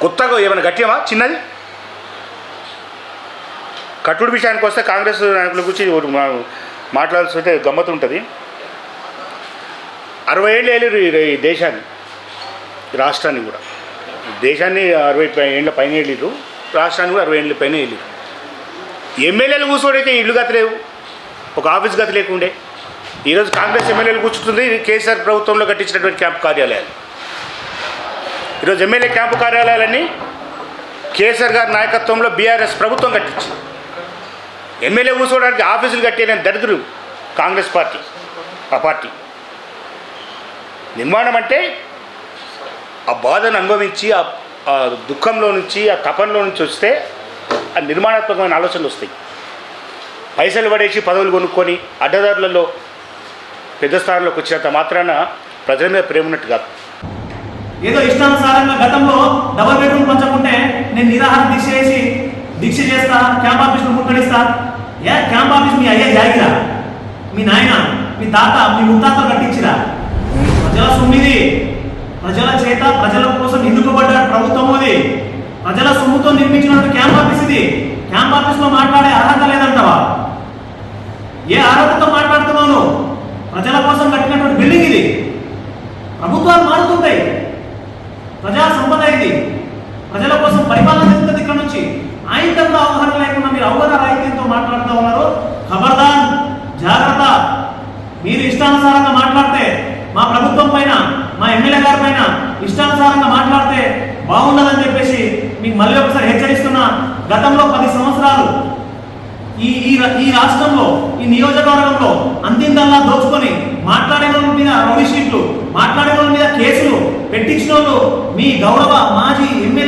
కొత్తగా ఏమైనా గట్టియమా? చిన్నది? కట్టుడు విషయానికి వస్తే కాంగ్రెస్ నాయకుల గురించి ఒకటి మా- మాట్లాడాల్సి వస్తే గమ్మత్ ఉంటుంది. అరవై ఏళ్ళు వెళ్ళారు ఈ దేశాన్ని రాష్ట్రాన్ని కూడా. దేశాన్ని అరవై ఏళ్ళ పైన వెళ్ళిరు రాష్ట్రాన్ని కూడా అరవై ఏళ్ళ పైన వెళ్ళిరు ఎమ్మెల్యేలు కూర్చోడైతే ఇల్లు గతలేవు ఒక ఆఫీస్ గత లేకుండే ఈరోజు కాంగ్రెస్ ఎమ్మెల్యేలు కూర్చుంటుంది ఇది కేసీఆర్ ప్రభుత్వంలో కట్టించినటువంటి క్యాంప్ కార్యాలయాలు. ఈరోజు ఎమ్మెల్యే క్యాంపు కార్యాలయాలన్నీ కేసీఆర్ గారి నాయకత్వంలో బీఆర్ఎస్ ప్రభుత్వం కట్టించింది. ఎమ్మెల్యే కూర్చోవడానికి ఆఫీసులు కట్టేయలేని దరిద్రులు కాంగ్రెస్ పార్టీ ఆ పార్టీ. నిర్మాణం అంటే ఆ బాధను అనుభవించి ఆ దుఃఖంలో నుంచి ఆ తపంలో నుంచి వస్తే ఆ నిర్మాణాత్మకమైన ఆలోచనలు వస్తాయి. పైసలు పడేసి పదవులు కొనుక్కొని అడ్డదారులలో పెద్ద స్థానంలోకి వచ్చినంత మాత్రాన ప్రజల మీద ప్రేమ ఉన్నట్టు కాదు. ఏదో ఇష్టానుసారంగా గతంలో డబల్ బెడ్రూమ్ పంచకుంటే నేను నిరాహార దీక్ష చేసి దీక్ష చేస్తా క్యాంప్ ఆఫీస్ను ముట్టడిస్తా. ఏ క్యాంప్ ఆఫీస్ మీ అయ్యా జాగిరా మీ నాయన మీ తాత మీ ముత్తాత కట్టించిరా? ప్రజల సొమ్మిది ప్రజల చేత ప్రజల కోసం ఎన్నుకోబడ్డ ప్రభుత్వం అది. ప్రజల సొమ్ముతో నిర్మించినట్టు క్యాంప్ ఆఫీస్ ఇది. క్యాంప్ ఆఫీస్లో మాట్లాడే అర్హత లేదంటావా? ఏ అర్హతతో మాట్లాడుతున్నావు నువ్వు? ప్రజల కోసం కట్టినటువంటి బిల్డింగ్ ఇది ప్రభుత్వాలు మారుతుంటాయి ప్రజా సంపద ఇది ప్రజల కోసం పరిపాలన జరుగుతుంది ఇక్కడ నుంచి ఆయుధంగా అవగాహన లేకుండా మీరు అవగాహన రాహిత్యంతో మాట్లాడుతూ ఉన్నారు ఖబర్దార్ జాగ్రత్త మీరు ఇష్టానుసారంగా మాట్లాడితే మా ప్రభుత్వం పైన మా ఎమ్మెల్యే గారి పైన ఇష్టానుసారంగా మాట్లాడితే బాగుండదని చెప్పేసి మీకు మళ్ళీ ఒకసారి హెచ్చరిస్తున్నా గతంలో పది సంవత్సరాలు ఈ ఈ ఈ రాష్ట్రంలో ఈ నియోజకవర్గంలో అంతిందల్లా దోచుకొని మాట్లాడే వాళ్ళ మీద రౌడీ షీట్లు మాట్లాడే వాళ్ళ మీద కేసులు పెట్టించిన వాళ్ళు మీ గౌరవ మాజీ ఎమ్మెల్యే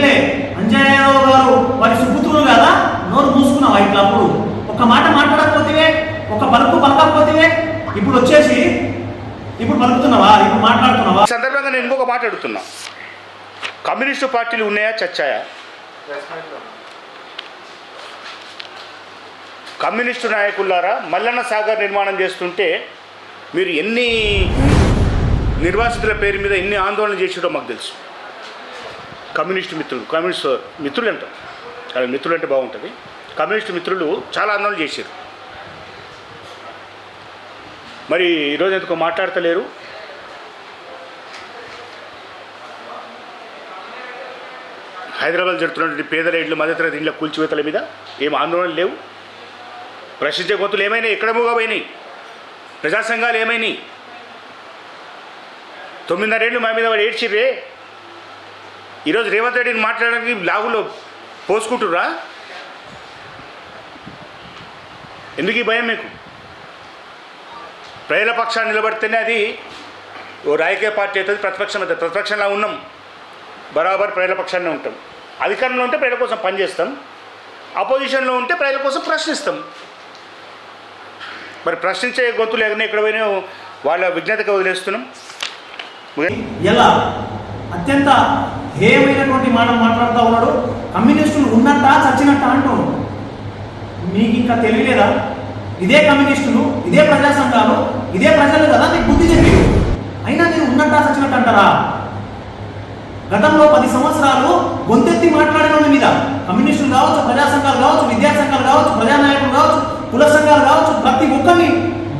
నేను ఇంకొక మాట అడుగుతున్నా. కమ్యూనిస్టు పార్టీలు ఉన్నాయా చచ్చాయా? కమ్యూనిస్టు నాయకులారా మల్లన్న సాగర్ నిర్మాణం చేస్తుంటే మీరు ఎన్ని నిర్వాసితుల పేరు మీద ఎన్ని ఆందోళన చేసాడో మాకు తెలుసు. కమ్యూనిస్టు మిత్రులు కమ్యూనిస్ట్ మిత్రులు అంటాం. అలా మిత్రులు అంటే బాగుంటుంది. కమ్యూనిస్టు మిత్రులు చాలా ఆందోళన చేశారు. మరి ఈరోజు ఎందుకో మాట్లాడతలేరు? హైదరాబాద్ జరుగుతున్నటువంటి పేద రైడ్లు మధ్యతరగతి ఇళ్ళ కూల్చివేతల మీద ఏం ఆందోళన లేవు? ప్రశ్నించే గొంతులు ఏమైనాయి? ఎక్కడ మూగపోయినాయి ప్రజా సంఘాలు ఏమైనాయి? తొమ్మిదిన్నరేళ్ళు మా మీద వాడు ఏడ్చిర్రే. ఈరోజు రేవంత్ రెడ్డిని మాట్లాడడానికి లాగులో పోసుకుంటుర్రా? ఎందుకు ఈ భయం మీకు? ప్రజల పక్షాన్ని నిలబడితేనే అది ఓ రాజకీయ పార్టీ అవుతుంది ప్రతిపక్షం అవుతుంది. ప్రతిపక్షంలా ఉన్నాం. బరాబర్ ప్రజల పక్షాన్ని ఉంటాం. అధికారంలో ఉంటే ప్రజల కోసం పనిచేస్తాం అపోజిషన్లో ఉంటే ప్రజల కోసం ప్రశ్నిస్తాం. మరి ప్రశ్నించే గొంతులు ఎక్కడ ఎక్కడ పోయినా వాళ్ళ విజ్ఞతగా వదిలేస్తున్నాం. ఎలా? అత్యంత హేయమైనటువంటి మాట మాట్లాడుతూ ఉన్నాడు. కమ్యూనిస్టులు ఉన్నట్ట చచ్చినట్ట అంటూ మీకు ఇంకా తెలియలేదా? ఇదే కమ్యూనిస్టులు ఇదే ప్రజా సంఘాలు ఇదే ప్రజలు కదా నీకు బుద్ధి చెప్పి అయినా మీరు ఉన్నట్ట చచ్చినట్టు అంటారా గతంలో పది సంవత్సరాలు గొంతెత్తి మాట్లాడిన మీద కమ్యూనిస్టులు కావచ్చు ప్రజా సంఘాలు కావచ్చు విద్యా సంఘాలు కావచ్చు ప్రజానాయకులు కావచ్చు కుల సంఘాలు కావచ్చు ప్రతి ఒక్కరిని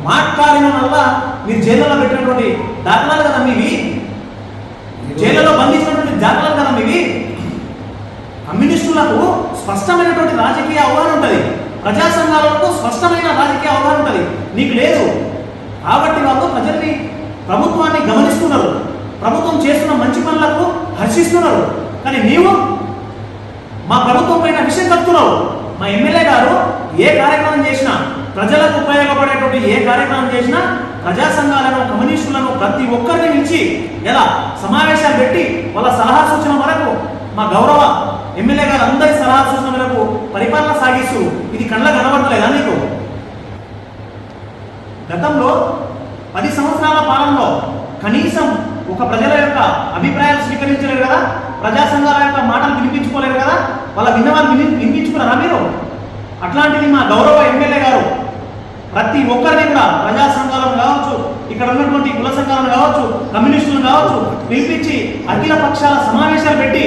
మాట్లాడిన వల్ల మీరు జైల్లో పెట్టినటువంటి దాఖలాలు కదా మీవి? జైలులో బంధించినటువంటి దాఖలాలు కదా మీవి? కమ్యూనిస్టులకు స్పష్టమైనటువంటి రాజకీయ అవగాహన ఉంటుంది. ప్రజా సంఘాలకు స్పష్టమైన రాజకీయ అవగాహన ఉంటుంది. నీకు లేదు. కాబట్టి వాళ్ళు ప్రజల్ని ప్రభుత్వాన్ని గమనిస్తున్నారు. ప్రభుత్వం చేస్తున్న మంచి పనులకు హర్షిస్తున్నారు. కానీ నీవు మా ప్రభుత్వం పైన విషయం కలుపుతున్నావు మా ఎమ్మెల్యే గారు ఏ కార్యక్రమం చేసినా ప్రజలకు ఉపయోగపడేటువంటి ఏ కార్యక్రమం చేసినా ప్రజా సంఘాలను కమ్యూనిస్టులను ప్రతి ఒక్కరిని పిలిచి ఎలా సమావేశాలు పెట్టి వాళ్ళ సలహా సూచన వరకు మా గౌరవ ఎమ్మెల్యే గారు అందరి సలహా సూచన మేరకు పరిపాలన సాగిస్తూ ఇది కళ్ళ కనబడలేదా నీకు? గతంలో పది సంవత్సరాల పాలనలో కనీసం ఒక ప్రజల యొక్క అభిప్రాయాలు స్వీకరించలేరు కదా? ప్రజా సంఘాల యొక్క మాటలు వినిపించుకోలేరు కదా? వాళ్ళ విన్నవాళ్ళు విని వినిపించుకున్నారా మీరు? అట్లాంటిది మా గౌరవ ఎమ్మెల్యే గారు ప్రతి ఒక్కరిని కూడా ప్రజా సంఘాలను కావచ్చు ఇక్కడ ఉన్నటువంటి కుల సంఘాలను కావచ్చు కమ్యూనిస్టులను కావచ్చు పిలిపించి అఖిల పక్షాల సమావేశాలు పెట్టి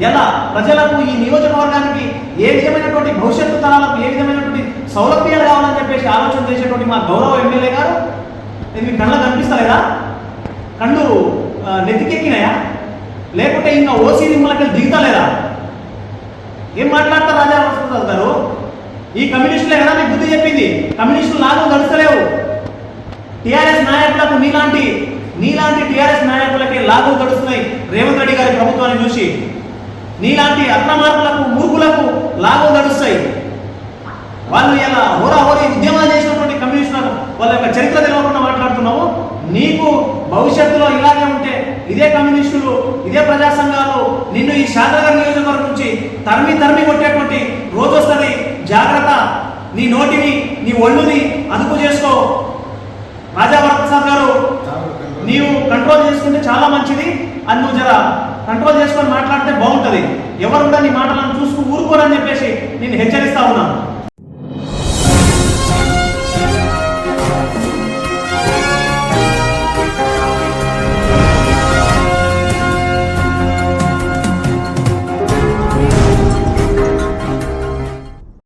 ఎలా ప్రజలకు ఈ నియోజకవర్గానికి ఏ విధమైనటువంటి భవిష్యత్తు తరాలకు ఏ విధమైనటువంటి సౌలభ్యాలు కావాలని చెప్పేసి ఆలోచన చేసేటువంటి మా గౌరవ ఎమ్మెల్యే గారు? ఇది మీ కళ్ళ కనిపిస్తలేదా? కళ్ళు నెత్తికెక్కినాయా? లేకుంటే ఇంకా ఓసీ నిమ్మలకి దిగుతలేదా? ఏం మాట్లాడతారు రాజా వసంతరావు గారు? ఈ కమ్యూనిస్టులే కదా మీకు బుద్ధి చెప్పింది. కమ్యూనిస్టులు లాభం గడుస్తలేవు టిఆర్ఎస్ నాయకులకు నీలాంటి నీలాంటి టీఆర్ఎస్ నాయకులకి లాభం గడుస్తున్నాయి రేవంత్ రెడ్డి గారి ప్రభుత్వాన్ని చూసి. నీలాంటి అక్రమార్కులకు మూర్ఖులకు లాభం గడుస్తాయి వాళ్ళు ఇలా హోరాహోరీ ఉద్యమాలు చేసినటువంటి కమ్యూనిస్టులకు వాళ్ళ యొక్క చరిత్ర తెలియకుండా భవిష్యత్తులో ఇలాగే ఉంటే ఇదే కమ్యూనిస్టులు ఇదే ప్రజా సంఘాలు నిన్ను ఈ శాతనగర్ నియోజకవర్గం నుంచి తరిమి తరిమి కొట్టేటువంటి రోజు వస్తుంది. జాగ్రత్త. నీ నోటిని నీ ఒళ్ళుని అదుపు చేసుకో. రాజా వరప్రసాద్ గారు నీవు కంట్రోల్ చేసుకుంటే చాలా మంచిది. అని నువ్వు జర కంట్రోల్ చేసుకొని మాట్లాడితే బాగుంటుంది. ఎవరు కూడా నీ మాటలను చూసుకుని ఊరుకోరని చెప్పేసి నేను హెచ్చరిస్తా ఉన్నాను.